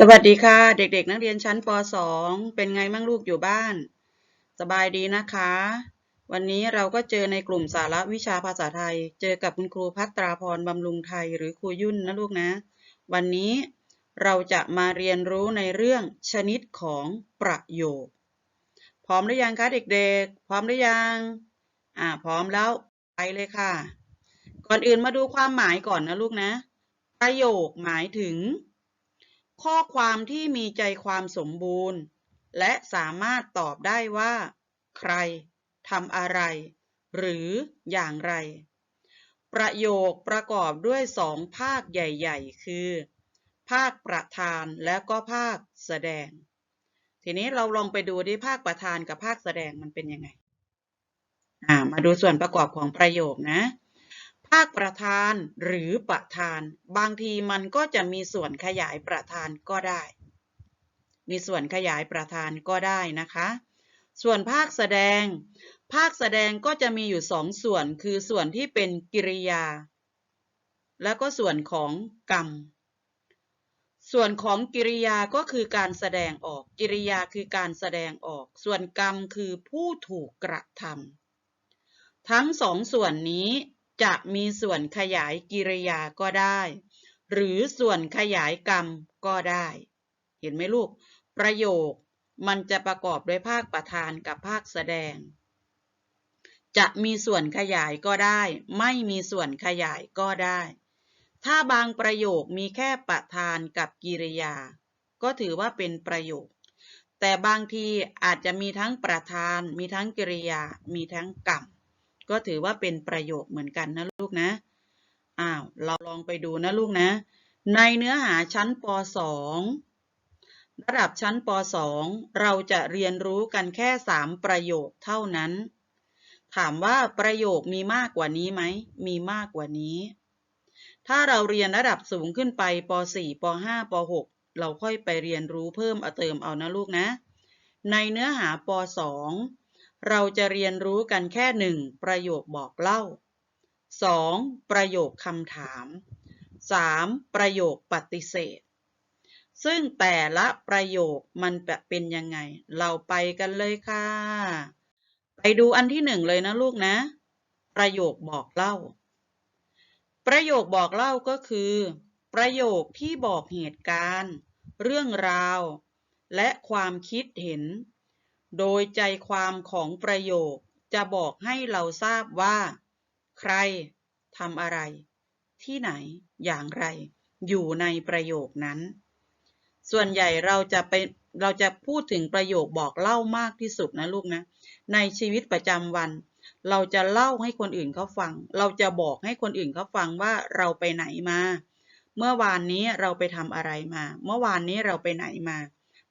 สวัสดีค่ะ เด็กๆ นักเรียนชั้นป .2 เป็นไงมั่งลูกอยู่บ้าน สบายดีนะคะ วันนี้เราก็เจอในกลุ่มสาระวิชาภาษาไทย เจอกับคุณครูพัตราพรบำรุงไทยหรือครูยุ่นนะลูกนะ วันนี้เราจะมาเรียนรู้ในเรื่องชนิดของประโยค พร้อมหรือยังคะเด็กๆ พร้อมหรือยังอ่าพร้อมแล้วไปเลยค่ะ ก่อนอื่นมาดูความหมายก่อนนะลูกนะ ประโยคหมายถึง ข้อความที่มีใจความสมบูรณ์ และสามารถตอบได้ว่า ใครทำอะไร หรืออย่างไร ประโยคประกอบด้วยสองภาคใหญ่ ๆ คือ ภาคประธานและก็ภาคแสดง ทีนี้เราลองไปดูดิภาคประธานกับภาคแสดงมันเป็นยังไง มาดูส่วนประกอบของประโยคนะ ภาคประธานหรือประธาน บางทีมันก็จะมีส่วนขยายประธานก็ได้ มีส่วนขยายประธานก็ได้นะคะ ส่วนภาคแสดง ภาคแสดงก็จะมีอยู่สองส่วน คือส่วนที่เป็นกิริยา แล้วก็ส่วนของกรรม ส่วนของกิริยาก็คือการแสดงออก กิริยาคือการแสดงออก ส่วนกรรมคือผู้ถูกกระทำทั้งสองส่วนนี้ จะมีส่วนขยายกิริยาก็ได้ หรือส่วนขยายกรรมก็ได้ เห็นไหมลูก ประโยคมันจะประกอบด้วยภาคประธานกับภาคแสดง จะมีส่วนขยายก็ได้ ไม่มีส่วนขยายก็ได้ ถ้าบางประโยคมีแค่ประธานกับกิริยา ก็ถือว่าเป็นประโยค แต่บางทีอาจจะมีทั้งประธาน มีทั้งกิริยา มีทั้งกรรม ก็ถือว่าเป็นประโยคเหมือนกันนะลูกนะ อ้าว เราลองไปดูนะลูกนะ ในเนื้อหาชั้นป .2 ระดับชั้นป .2 เราจะเรียนรู้กันแค่ 3 ประโยคเท่านั้น ถามว่าประโยคมีมากกว่านี้ไหม มีมากกว่านี้ ถ้าเราเรียนระดับสูงขึ้นไปป .4 ป .5 ป .6 เราค่อยไปเรียนรู้เพิ่มเอาเติมเอานะลูกนะ ในเนื้อหาป .2 เราจะเรียนรู้กันแค่หนึ่งประโยคบอกเล่า 2. ประโยคคำถาม 3. ประโยคปฏิเสธ ซึ่งแต่ละประโยคมันเป็นยังไง เราไปกันเลยค่ะ ไปดูอันที่หนึ่งเลยนะลูกนะ ประโยคบอกเล่า ประโยคบอกเล่าก็คือ ประโยคที่บอกเหตุการณ์ เรื่องราว และความคิดเห็น โดยใจความของประโยคจะบอกให้เราทราบว่า ใครทำอะไร ที่ไหนอย่างไร อยู่ในประโยคนั้น ส่วนใหญ่เราจะไปเราจะพูดถึงประโยคบอกเล่ามากที่สุดนะลูกนะ ในชีวิตประจำวัน เราจะเล่าให้คนอื่นเขาฟัง เราจะบอกให้คนอื่นเขาฟังว่าเราไปไหนมา เมื่อวานนี้เราไปทำอะไรมา เมื่อวานนี้เราไปไหนมา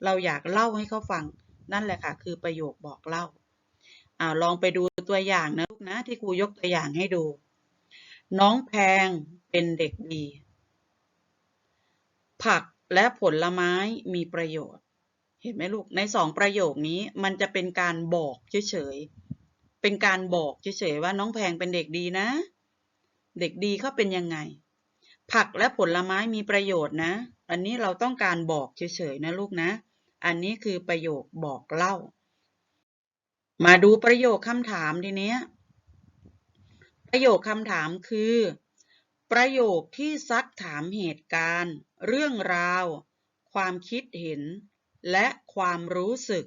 เราอยากเล่าให้เขาฟัง นั่นแหละค่ะ คือประโยคบอกเล่าอ่าลองไปดูตัวอย่างนะลูกนะที่ครูยกตัวอย่างให้ดู น้องแพงเป็นเด็กดี ผักและผลไม้มีประโยชน์ เห็นไหมลูกในสองประโยคนี้มันจะเป็นการบอกเฉยๆเป็นการบอกเฉยๆว่าน้องแพงเป็นเด็กดีนะ เด็กดีเขาเป็นยังไง ผักและผลไม้มีประโยชน์นะ อันนี้เราต้องการบอกเฉยๆนะลูกนะ อันนี้คือประโยคบอกเล่า มาดูประโยคคำถามทีเนี้ย ประโยคคำถามคือ ประโยคที่ซักถามเหตุการณ์ เรื่องราว ความคิดเห็น และความรู้สึก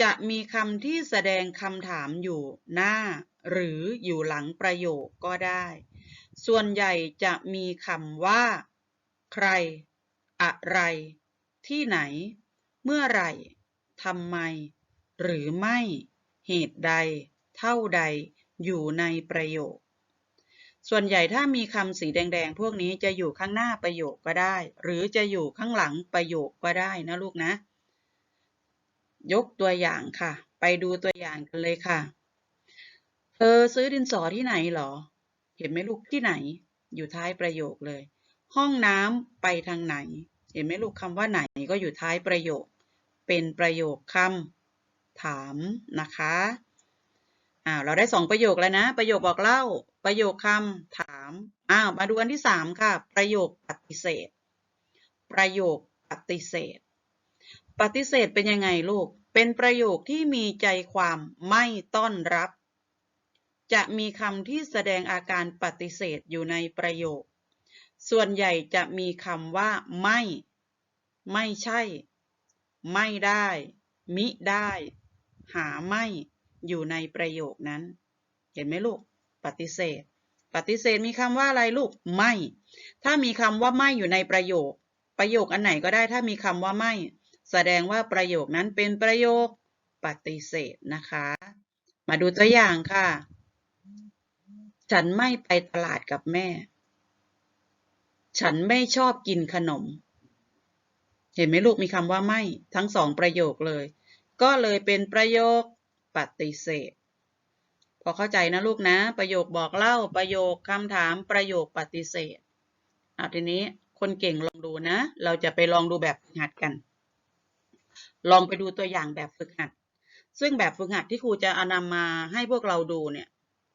จะมีคำที่แสดงคำถามอยู่หน้า หรืออยู่หลังประโยคก็ได้ ส่วนใหญ่จะมีคำว่า ใคร อะไร ที่ไหน เมื่อไหร่ทำไม หรือไม่ เหตุใด เท่าใด อยู่ในประโยค ส่วนใหญ่ถ้ามีคำสีแดงๆ พวกนี้จะอยู่ข้างหน้าประโยคก็ได้ หรือจะอยู่ข้างหลังประโยคก็ได้นะลูกนะ ยกตัวอย่างค่ะ ไปดูตัวอย่างกันเลยค่ะ เธอซื้อดินสอที่ไหนหรอ เห็นไหมลูกที่ไหน อยู่ท้ายประโยคเลย ห้องน้ำไปทางไหน เห็นไหมลูกคำว่าไหนก็อยู่ท้ายประโยค เป็นประโยคคำถามนะคะอ้าวเราได้สองประโยคแล้วนะ ประโยคบอกเล่า ประโยคคำถามอ้าวมาดูอันที่สามค่ะ ประโยคปฏิเสธ ประโยคปฏิเสธ ปฏิเสธเป็นยังไงลูก เป็นประโยคที่มีใจความไม่ต้อนรับ จะมีคำที่แสดงอาการปฏิเสธอยู่ในประโยค ส่วนใหญ่จะมีคำว่า ไม่ ไม่ใช่ ไม่ได้ มิได้ หาไม่ อยู่ในประโยคนั้น เห็นไหมลูก ปฏิเสธ ปฏิเสธมีคำว่าอะไรลูก ไม่ ถ้ามีคำว่าไม่อยู่ในประโยค ประโยคอันไหนก็ได้ถ้ามีคำว่าไม่ แสดงว่าประโยคนั้นเป็นประโยคปฏิเสธนะคะ มาดูตัวอย่างค่ะ ฉันไม่ไปตลาดกับแม่ ฉันไม่ชอบกินขนม เห็นไหมลูกมีคำว่าไม่ ทั้งสองประโยคเลย ก็เลยเป็นประโยคปฏิเสธ พอเข้าใจนะลูกนะ ประโยคบอกเล่าประโยคคำถามประโยคปฏิเสธเอาทีนี้คนเก่งลองดูนะ เราจะไปลองดูแบบฝึกหัดกัน ลองไปดูตัวอย่างแบบฝึกหัด ซึ่งแบบฝึกหัดที่ครูจะเอานำมาให้พวกเราดูเนี่ย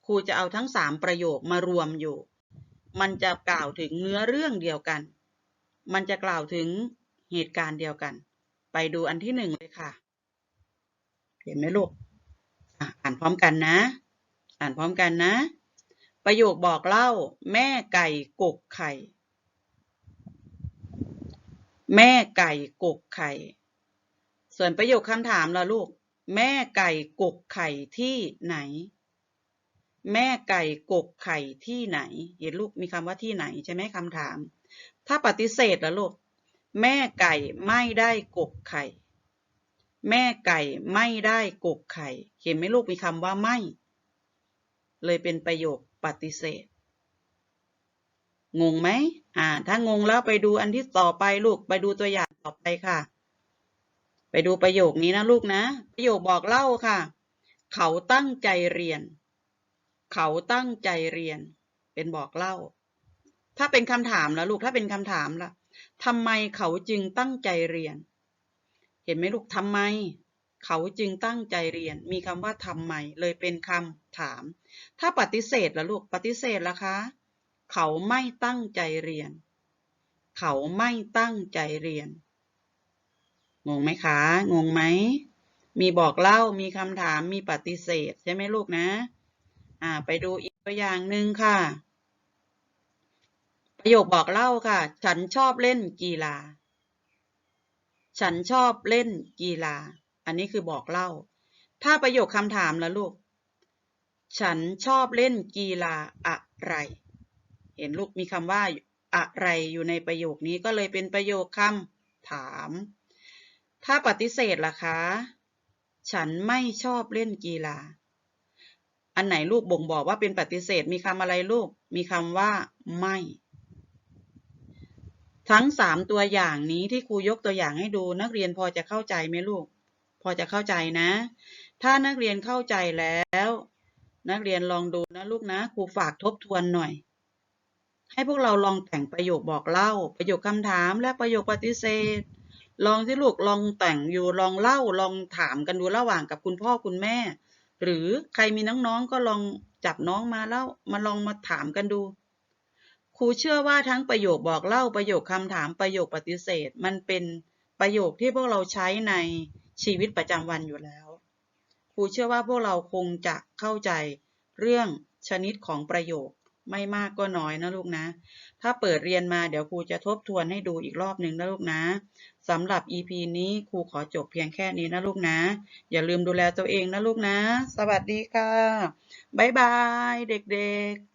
ครูจะเอาทั้งสามประโยคมารวมอยู่ มันจะกล่าวถึงเนื้อเรื่องเดียวกัน มันจะกล่าวถึงเหตุการณ์เดียวกัน ไปดูอันที่หนึ่งเลยค่ะ เห็นไหมลูก อ่านพร้อมกันนะ อ่านพร้อมกันนะ ประโยคบอกเล่า แม่ไก่กกไข่ แม่ไก่กกไข่ ส่วนประโยคคำถามล่ะลูก แม่ไก่กกไข่ที่ไหน แม่ไก่กกไข่ที่ไหน เห็นลูกมีคำว่าที่ไหนใช่ไหมคำถาม ถ้าปฏิเสธล่ะลูก แม่ไก่ไม่ได้กกไข่ แม่ไก่ไม่ได้กกไข่ เห็นไหมลูกมีคำว่าไม่ เลยเป็นประโยคปฏิเสธ งงไหมอ่า ถ้างงแล้วไปดูอันที่ต่อไปลูก ไปดูตัวอย่างต่อไปค่ะ ไปดูประโยคนี้นะลูกนะ ประโยคบอกเล่าค่ะ เขาตั้งใจเรียน เขาตั้งใจเรียน เป็นบอกเล่า ถ้าเป็นคำถามแล้วลูกถ้าเป็นคำถามล่ะทำไมเขาจึงตั้งใจเรียน เห็นไหมลูกทำไม เขาจึงตั้งใจเรียน มีคำว่าทำไม เลยเป็นคำถาม ถ้าปฏิเสธล่ะลูกปฏิเสธล่ะคะ เขาไม่ตั้งใจเรียน เขาไม่ตั้งใจเรียนงงไหมคะ งงไหม มีบอกเล่า มีคำถาม มีปฏิเสธ ใช่ไหมลูกนะ อ่า ไปดูอีกตัวอย่างหนึ่งค่ะ ประโยคบอกเล่าค่ะ ฉันชอบเล่นกีฬา ฉันชอบเล่นกีฬา อันนี้คือบอกเล่า ถ้าประโยคคำถามแล้วลูก ฉันชอบเล่นกีฬาอะไร เห็นลูกมีคำว่าอะไรอยู่ในประโยคนี้ก็เลยเป็นประโยคคำถาม ถ้าปฏิเสธล่ะคะ ฉันไม่ชอบเล่นกีฬา อันไหนลูกบ่งบอกว่าเป็นปฏิเสธ มีคำอะไรลูก มีคำว่าไม่ ทั้งสามตัวอย่างนี้ที่ครูยกตัวอย่างให้ดูนักเรียนพอจะเข้าใจไหมลูก พอจะเข้าใจนะ ถ้านักเรียนเข้าใจแล้ว นักเรียนลองดูนะลูกนะครูฝากทบทวนหน่อย ให้พวกเราลองแต่งประโยคบอกเล่า ประโยคคำถามและประโยคปฏิเสธลองที่ลูกลองแต่งอยู่ลองเล่าลองถามกันดูระหว่างกับคุณพ่อคุณแม่ หรือใครมีน้องๆก็ลองจับน้องมาเล่ามาลองมาถามกันดู ครูเชื่อว่าทั้งประโยคบอกเล่าประโยคคำถามประโยคปฏิเสธ มันเป็นประโยคที่พวกเราใช้ในชีวิตประจำวันอยู่แล้ว ครูเชื่อว่าพวกเราคงจะเข้าใจเรื่องชนิดของประโยค ไม่มากก็น้อยนะลูกนะ ถ้าเปิดเรียนมาเดี๋ยวครูจะทบทวนให้ดูอีกรอบหนึ่งนะลูกนะสำหรับ EP นี้ครูขอจบเพียงแค่นี้นะลูกนะ อย่าลืมดูแลตัวเองนะลูกนะ สวัสดีค่ะ บ๊ายบาย เด็กๆ